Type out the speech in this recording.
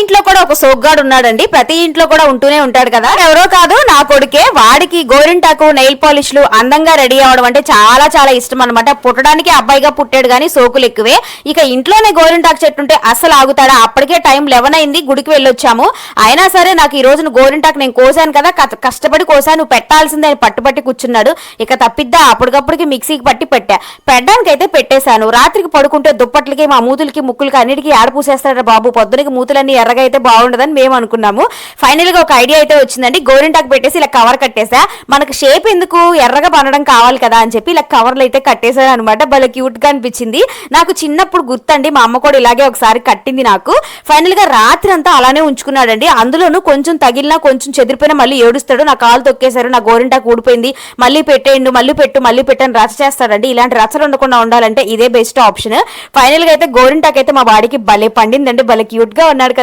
ఇంట్లో కూడా ఒక సోగ్గాడు ఉన్నాడండి. ప్రతి ఇంట్లో కూడా ఉంటూనే ఉంటాడు కదా. ఎవరో కాదు నా కొడుకే వాడికి గోరింటాకు నెయిల్ పాలిష్లు అందంగా రెడీ అవడం అంటే చాలా చాలా ఇష్టం అనమాట పుట్టడానికి అబ్బాయిగా పుట్టాడు కానీ సోకులు ఎక్కువే. ఇక ఇంట్లోనే గోరింటాకు చెట్టు ఉంటే అసలు ఆగుతాడా? అప్పటికే టైం లెవెన్ అయింది గుడికి వెళ్ళొచ్చాము. అయినా సరే నాకు ఈ రోజున గోరింటాకు నేను కోసాను కదా కష్టపడి కోసాను. నువ్వు పెట్టాల్సిందే అని పట్టుబట్టి కూర్చున్నాడు. ఇక తప్పిద్దా? అప్పటికప్పటికి మిక్సీకి పట్టి పెట్టా. పెట్టడానికి అయితే పెట్టేశాను. రాత్రికి పడుకుంటే దుప్పట్లకి మా మూతులకి ముక్కులకి అన్నిటికీ ఆడపూసేస్తాడు బాబు. పొద్దునకి మూతులన్నీ ఎర్రగా అయితే బాగుండదని మేము అనుకున్నాము. ఫైనల్గా ఒక ఐడియా అయితే వచ్చిందండి. గోరింటాకు పెట్టేసి ఇలా కవర్ కట్టేసా. మనకు షేప్ ఎందుకు ఎర్రగా పనడం కావాలి కదా అని చెప్పి ఇలా కవర్లు అయితే కట్టేశాను అనమాట భలే క్యూట్గా అనిపించింది. నాకు చిన్నప్పుడు గుర్తండి మా అమ్మ కూడా ఇలాగే ఒకసారి కట్టింది నాకు. ఫైనల్గా రాత్రి అంతా అలానే ఉంచుకున్నాడండి. అందులోనూ కొంచెం తగిలినా కొంచెం చెదిరిపోయినా మళ్ళీ ఏడుస్తాడు. నా కాలు తొక్కేశారు నా గోరింటాకు ఊడిపోయింది. మళ్ళీ పెట్టేయండు మళ్ళీ పెట్టు మళ్ళీ పెట్టని రచ చేస్తాడండి. ఇలాంటి రచలు ఉండకుండా ఉండాలంటే ఇదే బెస్ట్ ఆప్షన్ ఫైనల్గా అయితే గోరింటాకు అయితే మా బాడీకి భలే పండిందండి. భలే క్యూట్గా ఉన్నాడు కదా.